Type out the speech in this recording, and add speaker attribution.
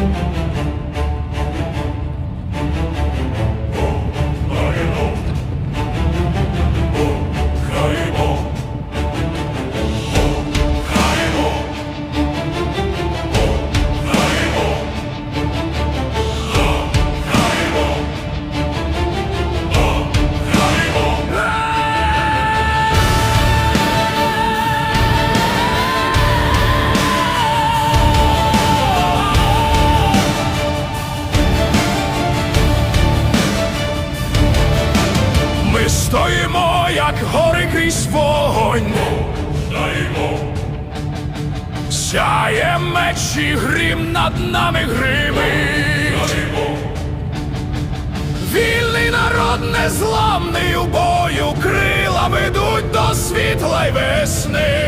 Speaker 1: Thank you. Крізь вогонь.
Speaker 2: Стоїмо
Speaker 1: Сяє меч і грім над нами
Speaker 2: даємо,
Speaker 1: Вільний народ незламний у бою, крила ведуть до світла й весни.